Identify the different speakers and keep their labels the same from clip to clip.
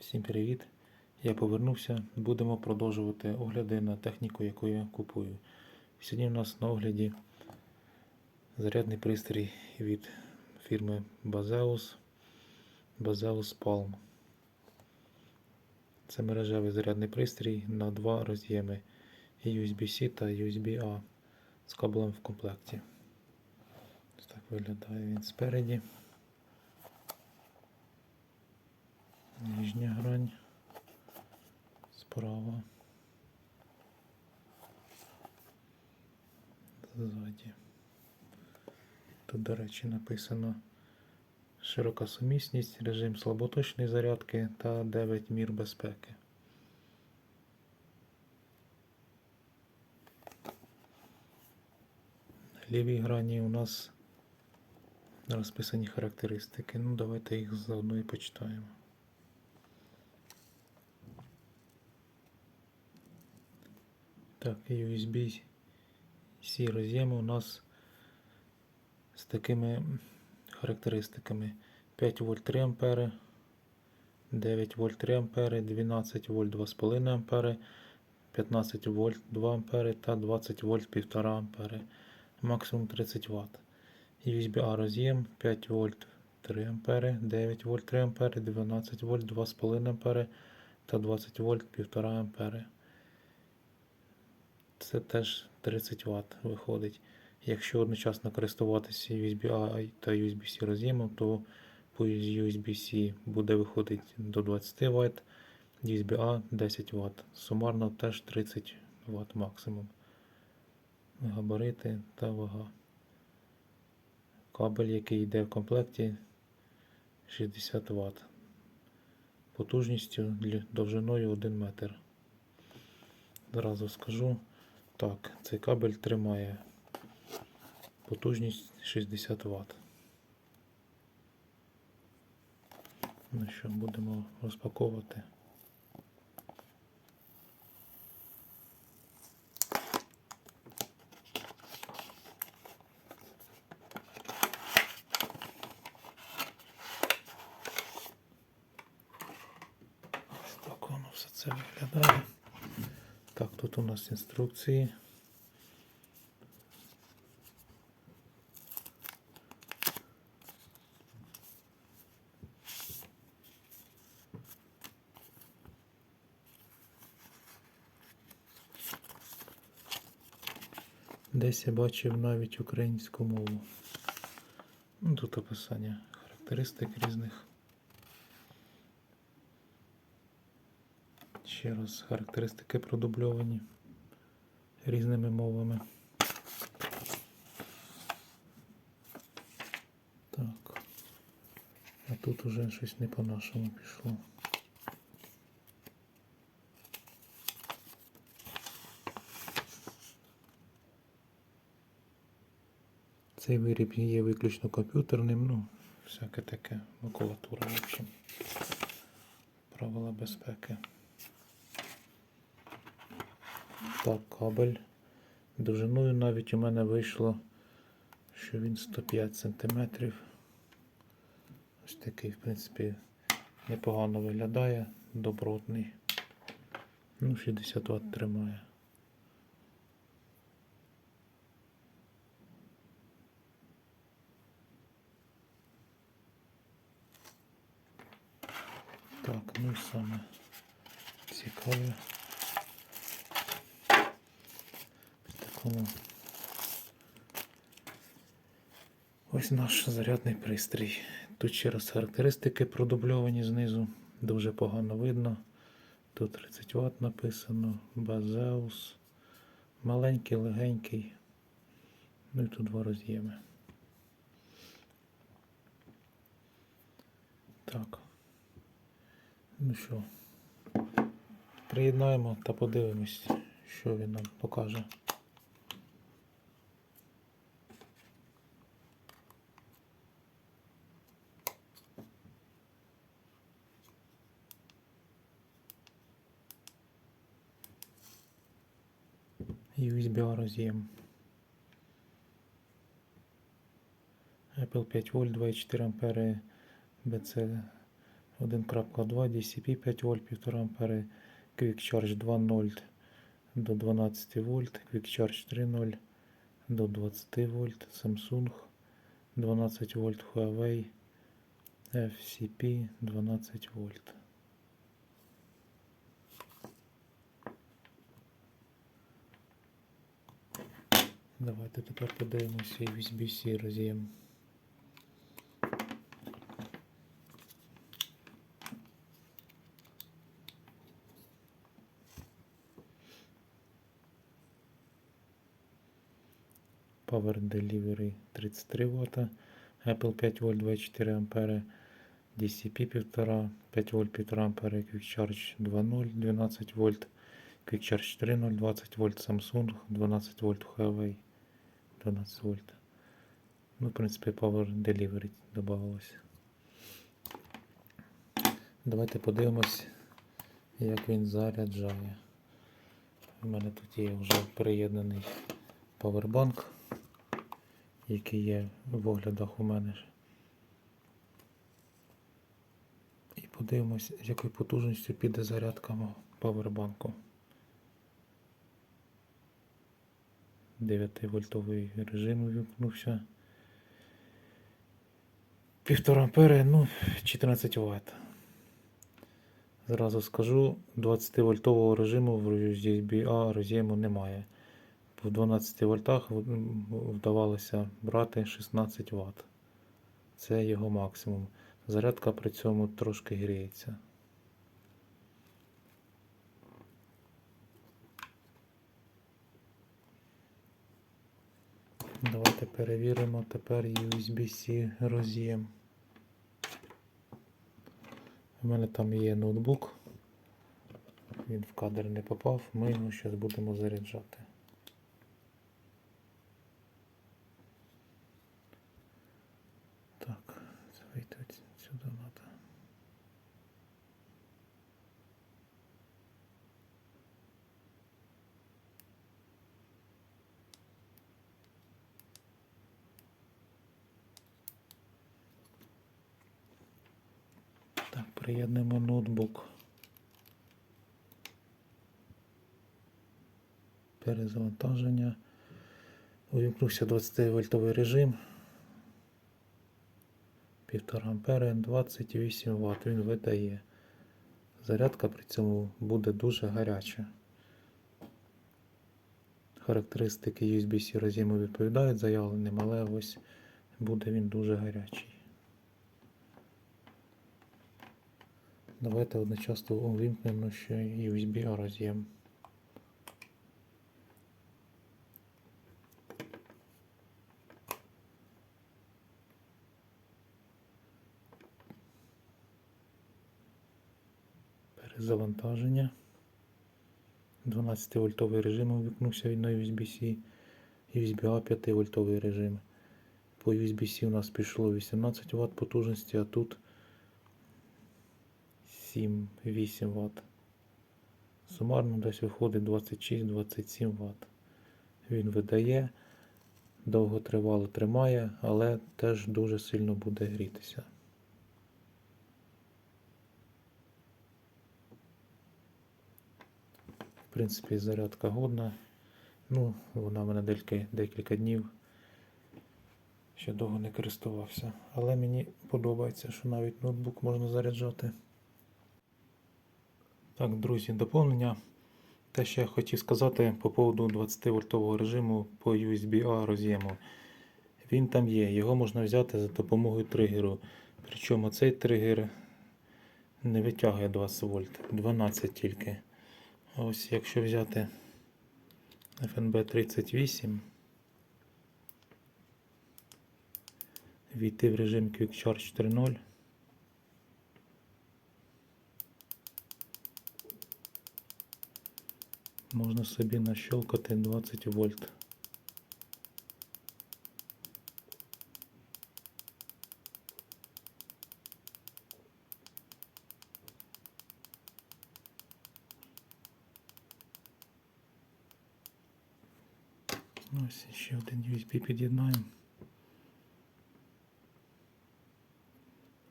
Speaker 1: Всім привіт! Я повернувся. Будемо продовжувати огляди на техніку, яку я купую. Сьогодні у нас на огляді зарядний пристрій від фірми Bazeus Bazeus Palm. Це мережевий зарядний пристрій на два роз'єми USB-C та USB-A з кабелем в комплекті. Ось так виглядає він спереді. Нижня грань справа. Ззаді. Тут, до речі, написано широка сумісність, режим слаботочної зарядки та 9 мір безпеки. На лівій грані у нас розписані характеристики. Ну, давайте їх заодно і почитаємо. Так, USB-C роз'єми у нас з такими характеристиками 5 вольт 3 ампери, 9 вольт 3 ампери, 12 вольт 2,5 ампери, 15 вольт 2 ампери та 20 вольт 1,5 ампери, максимум 30 Вт. USB-A роз'єм 5 вольт 3 ампери, 9 вольт 3 ампери, 12 вольт 2,5 ампери та 20 вольт 1,5 ампери. Це теж 30 Вт виходить. Якщо одночасно користуватися USB-A та USB-C роз'ємом, то по USB-C буде виходити до 20 Вт, USB-A 10 Вт. Сумарно теж 30 Вт максимум. Габарити та вага. Кабель, який йде в комплекті 60 Вт. Потужністю довжиною 1 метр. Зразу скажу. Так, цей кабель тримає потужність 60 Вт. Ну що, будемо розпаковувати. Так воно все це виглядає. Так, тут у нас інструкції. Десь я бачив навіть українську мову. Ну, тут описання характеристик різних. Ще раз характеристики продубльовані різними мовами. Так. А тут уже щось не по-нашому пішло. Цей виріб є виключно комп'ютерним, ну, всяке таке макулатура, в общем. Правила безпеки. Так, кабель. Довжиною навіть у мене вийшло, що він 105 см. Ось такий, в принципі, непогано виглядає, добротний. Ну, 60 Вт тримає. Так, ну і саме цікаве. В. Ось наш зарядний пристрій. Тут ще раз характеристики продубльовані знизу. Дуже погано видно. Тут 30 Вт написано. Базеус. Маленький, легенький. Ну і тут два роз'єми. Так. Ну що, приєднаємо та подивимось, що він нам покаже. USB роз'єм. Apple 5 вольт 24 ампери BC 1.2 DCP 5 вольт 1,5 ампери, Quick Charge 2.0 до 12 вольт, Quick Charge 3.0 до 20 вольт, Samsung 12 вольт, Huawei FCP 12 вольт. Давайте тепер подивимося USB-C роз'єм. Power Delivery 33 Вт, Apple 5 вольт 24 ампери, DCP 1,5, 5 вольт 1,5 ампери, Quick Charge 2.0 12 вольт, Quick Charge 3.0 20 вольт, Samsung 12 вольт, Huawei 12 вольт. Ну, в принципі, Power Delivery додавалося. Давайте подивимось, як він заряджає. У мене тут є вже приєднаний павербанк, який є в оглядах у мене. І подивимось, з якою потужністю піде зарядка павербанку. 9 вольтовий режим увімкнувся. 1,5 ампери, ну, 14 Вт. Зразу скажу, 20 вольтового режиму в USB-A роз'єму немає. В 12 вольтах вдавалося брати 16 Вт. Це його максимум. Зарядка при цьому трошки гріється. Давайте перевіримо тепер USB-C роз'єм. У мене там є ноутбук. Він в кадр не попав, ми його зараз будемо заряджати. Приєднуємо ноутбук. Перезавантаження. Увімкнувся 20 вольтовий режим. 1,5 ампери 28 Вт він видає. Зарядка при цьому буде дуже гаряча. Характеристики USB-C роз'єму відповідають заявленим, але ось буде він дуже гарячий. Давайте одночасно увімкнемо ще USB роз'єм. Перезавантаження. 12 вольтовий режим увімкнувся від на USB-C. USB-A 5 вольтовий режим. По USB-C у нас пішло 18 Вт потужності, а тут 7-8 Вт. Сумарно десь виходить 26-27 Вт. Він видає, довго тривало тримає, але теж дуже сильно буде грітися. В принципі, зарядка годна. Ну, вона в мене декілька, декілька днів. Ще довго не користувався. Але мені подобається, що навіть ноутбук можна заряджати. Так, друзі, доповнення. Те, що я хотів сказати по поводу 20 вольтового режиму по USB-A роз'єму. Він там є, його можна взяти за допомогою тригеру. Причому цей тригер не витягує 20 вольт, 12 тільки. Ось якщо взяти FNB 38, війти в режим Quick Charge 3.0. Можна собі нащелкати 20 вольт. Ось ще один USB під'єднаємо.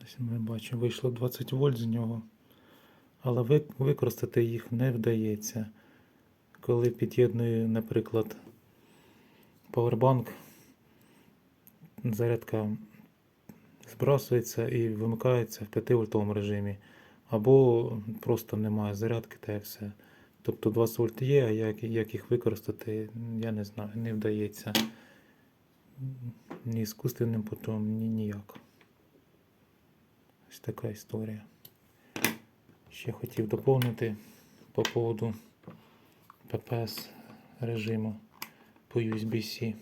Speaker 1: Десь Ми бачимо, вийшло 20 вольт з нього. Але використати їх не вдається. Коли під'єдную, наприклад, павербанк, зарядка збрасується і вимикається в 5 вольтовому режимі. Або просто немає зарядки та все. Тобто 20 вольт є, а як, як їх використати, я не знаю, не вдається. Ні іскусственним путем, ні ніяк. Ось така історія. Ще хотів доповнити по поводу ППС режиму по USB-C.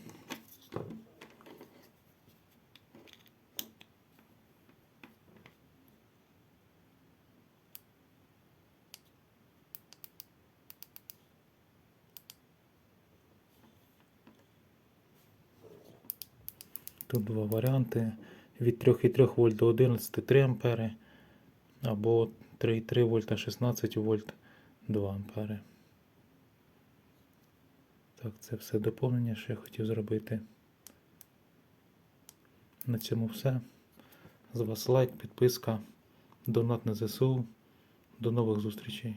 Speaker 1: Тут два варіанти. Від 3,3 вольт до 11,3 ампери або 3,3 вольта 16 вольт 2 ампери. Так, це все доповнення, що я хотів зробити. На цьому все. З вас лайк, підписка, донат на ЗСУ. До нових зустрічей.